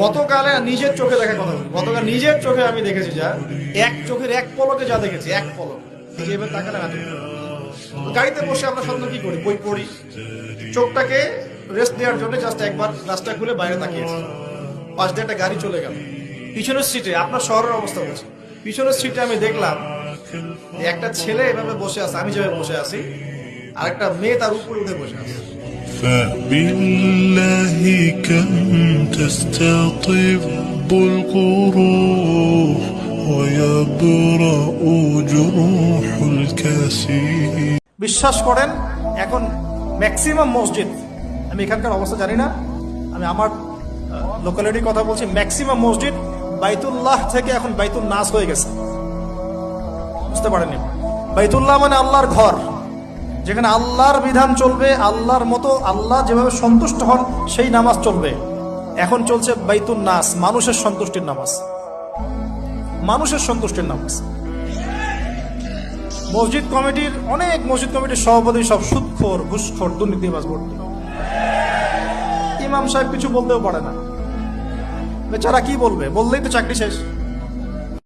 গতকালে নিজের চোখে দেখা কথা বলি। গতকাল নিজের চোখে আমি দেখেছি যা। এক চোখের এক পলকে যা দেখেছি, এক পলক। গাড়িতে বসে আমরা সাধারণত কি করি? বই পড়ি। চোখটাকে রেস্ট দেওয়ার জন্য জাস্ট একবার গ্লাসটা খুলে বাইরে তাকিয়েছি পাশ দিয়ে একটা গাড়ি চলে গেল। পিছনের সিটে আপনার শহরের অবস্থা বলছি। পিছনের সিটে আমি দেখলাম, একটা ছেলে এভাবে বসে আছে। আমি যেভাবে বসে আছি আর একটা মেয়ে তার উপরে উঠে বসে আছে। فبالله كم تستطب القروح ويبرأ جروح الكاسين বিশ্বাস করেন এখন ম্যাক্সিমাম মসজিদ আমি এখানকার অবস্থা জানি না আমি আমার লোকালিটির কথা বলছি ম্যাক্সিমাম মসজিদ বাইতুল্লাহ থেকে এখন বাইতুল নাস হয়ে গেছে বুঝতে পারেননি বাইতুল্লাহ মানে আল্লাহর ঘর যেখানে আল্লাহর বিধান চলবে, আল্লাহর মতো আল্লাহ যেভাবে সন্তুষ্ট হন, সেই নামাজ চলবে। এখন চলছে বাইতুল নাস, মানুষের সন্তুষ্টির নামাজ। মানুষের সন্তুষ্টির নামাজ। মসজিদ কমিটির, অনেক মসজিদ কমিটির সভাপতি সব সুৎখোর, ঘুষখোর, দুর্নীতিবাজ ভর্তি। ইমাম সাহেব কিছু বলতেও পারে না। বেচারা কি বলবে? বললেই তো চাকরি শেষ।